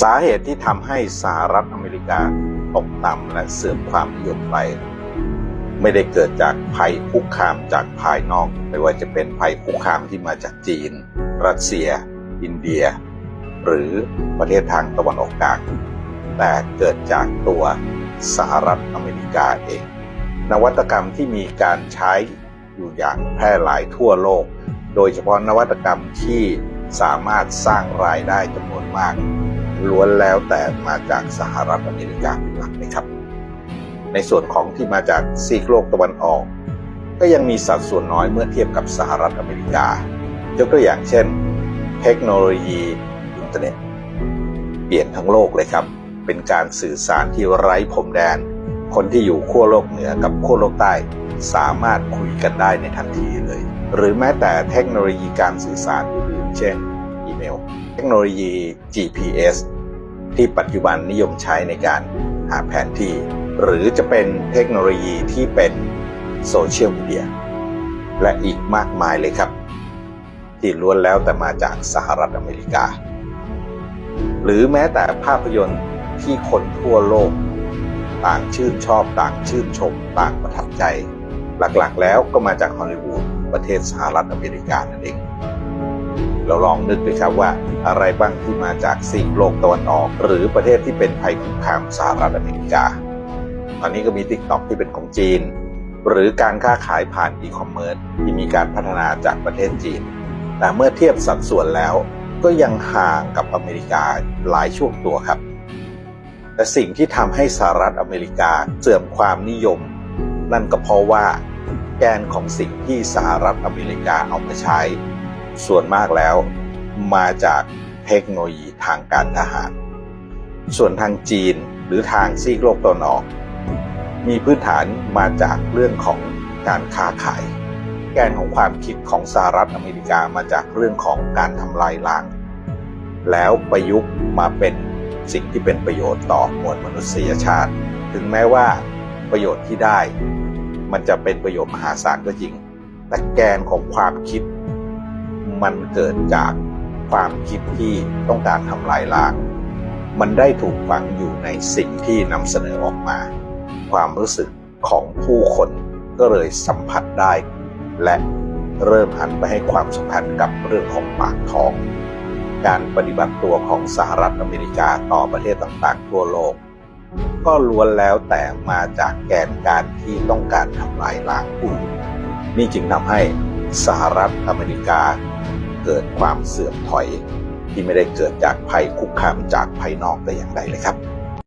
สาเหตุที่ทำให้สหรัฐอเมริกาตกต่ำและเสื่อมความนิยมไป ไม่ได้เกิดจากภัยคุกคามจากภายนอก ไม่ว่าจะเป็นภัยคุกคามที่มาจากจีน รัสเซีย อินเดีย หรือประเทศทางตะวันออกกลางแต่เกิดจากตัวสหรัฐอเมริกาเอง นวัตกรรมที่มีการใช้อยู่อย่างแพร่หลายทั่วโลก โดยเฉพาะนวัตกรรมที่สามารถสร้างรายได้จำนวนมาก ล้วนแล้วแต่มาจากสหรัฐอเมริกาเป็นหลักนะครับ ในส่วนของที่มาจากซีกโลกตะวันออก ก็ยังมีสัดส่วนน้อยเมื่อเทียบกับสหรัฐอเมริกายกตัวอย่างเช่น เทคโนโลยีอินเทอร์เน็ต เปลี่ยนทั้งโลกเลยครับ เป็นการสื่อสารที่ไร้พรมแดน คนที่อยู่ขั้วโลกเหนือกับขั้วโลกใต้ สามารถคุยกันได้ในทันทีเลย หรือแม้แต่เทคโนโลยีการสื่อสารอื่นๆเช่น อีเมล เทคโนโลยี GPS ที่ปัจจุบันนิยมใช้ในการหาแผนที่ หรือจะเป็นเทคโนโลยีที่เป็นโซเชียลมีเดียและอีกมากมายเลยครับ ที่ล้วนแล้วแต่มาจากสหรัฐอเมริกา หรือแม้แต่ภาพยนตร์ที่คนทั่วโลก ต่างชื่นชอบต่างชื่นชม ต่างประทับใจ หลักๆแล้วก็มาจากฮอลลีวูดประเทศสหรัฐอเมริกานั่นเอง เราลองนึกดูครับว่าอะไรบ้างที่มาจากซีกโลกตะวันออก หรือประเทศที่เป็นภัยคุกคามสหรัฐอเมริกา ตอนนี้ก็มี t ิ k t o k ที่เป็นของจีน หรือการค้าขายผ่านอีคอมเมิร์ซที่มีการพัฒนาจากประเทศจีน แต่เมื่อเทียบสัดส่วนแล้ว ก็ยังห่างกับอเมริกาหลายช่วงตัวครับ แต่สิ่งที่ทำให้สหรัฐอเมริกาเสื่อมความนิยม นั่นก็เพราะว่าแกนของสิ่งที่สหรัฐอเมริกาเอามาใช้ ส่วนมากแล้ว มาจากเทคโนโลยีทางการทหาร ส่วนทางจีนหรือทางซีกโลกตะวันออก มีพื้นฐานมาจากเรื่องของการค้าขาย แกนของความคิดของสหรัฐอเมริกามาจากเรื่องของการทำลายล้าง แล้วประยุกต์มาเป็นสิ่งที่เป็นประโยชน์ต่อมวลมนุษยชาติ ถึงแม้ว่าประโยชน์ที่ได้ มันจะเป็นประโยชน์มหาศาลก็จริง แต่แกนของความคิด มันเกิดจากความคิดที่ต้องการทำลายล้าง มันได้ถูกฝังอยู่ในสิ่งที่นำเสนอออกมา ความรู้สึกของผู้คนก็เลยสัมผัสได้ และเริ่มหันไปให้ความสำคัญกับเรื่องของปากท้อง การปฏิบัติตัวของสหรัฐอเมริกาต่อประเทศต่างๆ ทั่วโลก ก็ล้วนแล้วแต่มาจากแกนการที่ต้องการทำลายล้างผู้นนี่จึงทำให้สหรัฐอเมริกา เกิดความเสื่อมถอย ที่ไม่ได้เกิดจากภัยคุกคามจากภายนอกแต่อย่างใดเลยครับ